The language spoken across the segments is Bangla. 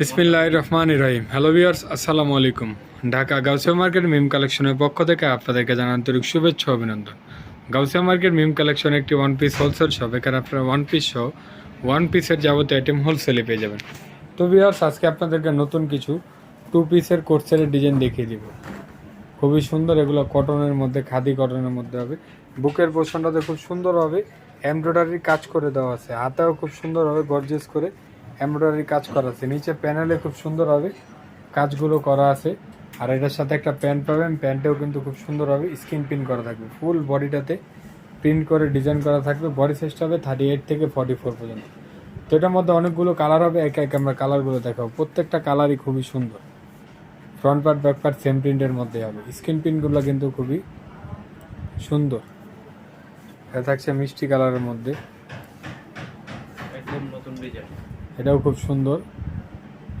বিসমিল্লাহ রহমান রহিম। হ্যালো ভিউয়ার্স আসসালামু আলাইকুম। ঢাকা গাউসিয়া মার্কেট মিম কালেকশনের পক্ষ থেকে আপনাদেরকে জানান আন্তরিক শুভেচ্ছা অভিনন্দন। গাউসিয়া মার্কেট মিম কালেকশন একটি ওয়ান পিস হোলসেল শপ এখানে আপনারা ওয়ান পিস সহ ওয়ান পিসের যাবতীয় আইটেম হোলসেলে পেয়ে যাবেন। তো ভিউয়ার্স আজকে আপনাদেরকে নতুন কিছু টু পিসের কোর্সের ডিজাইন দেখিয়ে দিব। খুবই সুন্দর, এগুলো কটনের মধ্যে, খাদি কটনের মধ্যে হবে। বুকের পোষণটাতে খুব সুন্দর হবে। এমব্রয়ডারি কাজ করে দেওয়া আছে। হাতেও খুব সুন্দর হবে গর্জেস করে। এমব্রয়ডারি কাজ করা আছে। নিচে প্যানেলে খুব সুন্দর হবে কাজগুলো করা আছে। আর এটার সাথে একটা প্যান্ট পাবেন, প্যান্টেও কিন্তু খুব সুন্দর হবে স্ক্রিন প্রিন্ট করা থাকবে। ফুল বডিটাতে প্রিন্ট করে ডিজাইন করা থাকবে। বডি সাইজটা হবে থার্টি এইট থেকে ফর্টি ফোর পর্যন্ত। তো এটার মধ্যে অনেকগুলো কালার হবে, একে একে আমরা কালারগুলো দেখাবো। প্রত্যেকটা কালারই খুবই সুন্দর। Front part, back part same প্রিন্টের মধ্যে হবে। স্ক্রিন প্রিন্টগুলো কিন্তু খুবই সুন্দর। এটা থাকছে মিষ্টি কালারের মধ্যে। একদম নতুন ডিজাইন এটাও খুব সুন্দর।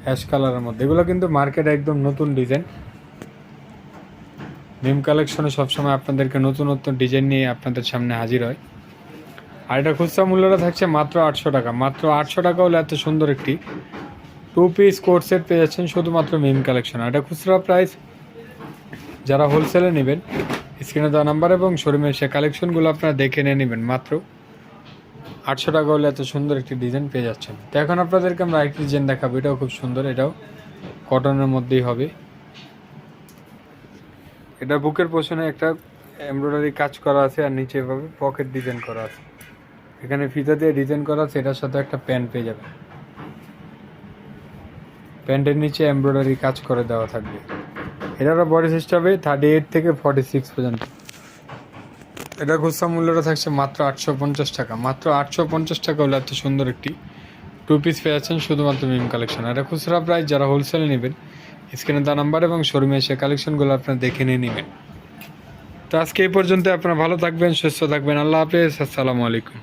অ্যাশ কালারের মধ্যে। এগুলো কিন্তু মার্কেটে একদম নতুন ডিজাইন। নিম কালেকশনে সবসময় আপনাদেরকে নতুন নতুন ডিজাইন নিয়ে আপনাদের সামনে হাজির হয়। আর এটা খুচরা মূল্যটা থাকছে মাত্র আটশো টাকা। মাত্র আটশো টাকা হলে এত সুন্দর একটি টু পিস কোট সেট পেয়ে যাচ্ছেন শুধুমাত্র মিম কালেকশন। এটা খুচরা প্রাইস যারা হোলসেলে নেবেন স্ক্রিনে দেওয়া নাম্বার এবং শোরুমের সে কালেকশনগুলো আপনারা দেখে নিয়ে নেবেন মাত্র আটশো টাকা হলে এত সুন্দর একটি ডিজাইন পেয়ে যাচ্ছেন। তো এখন আপনাদেরকে আমরা আরেকটি ডিজাইন দেখাবো, এটাও খুব সুন্দর, এটাও কটনের মধ্যেই হবে। এটা বুকের পোষণে একটা এমব্রয়ডারি কাজ করা আছে আর নিচে এভাবে পকেট ডিজাইন করা আছে। এখানে ফিতা দিয়ে ডিজাইন করা আছে, এটার সাথে একটা প্যান্ট পেয়ে যাবে। প্যান্টের নিচে এমব্রয়ডারি কাজ করে দেওয়া থাকবে। এটারও বডি সাইজটা হবে থার্টি এইট থেকে ফর্টি সিক্স পর্যন্ত। এটা খুচরা মূল্যটা থাকছে মাত্র আটশো পঞ্চাশ টাকা। মাত্র আটশো পঞ্চাশ টাকা হলে এত সুন্দর একটি টু পিস পেয়ে যাচ্ছেন শুধুমাত্র মিম কালেকশন এটা খুচরা প্রাইস যারা হোলসেলে নেবেন স্ক্রিনে তার নাম্বার এবং শোরুমে এসে কালেকশনগুলো আপনারা দেখে নিয়ে নেবেন। তো আজকে এই পর্যন্ত আপনারা ভালো থাকবেন, সুস্থ থাকবেন, আল্লাহ হাফেজ, আসসালামু আলাইকুম।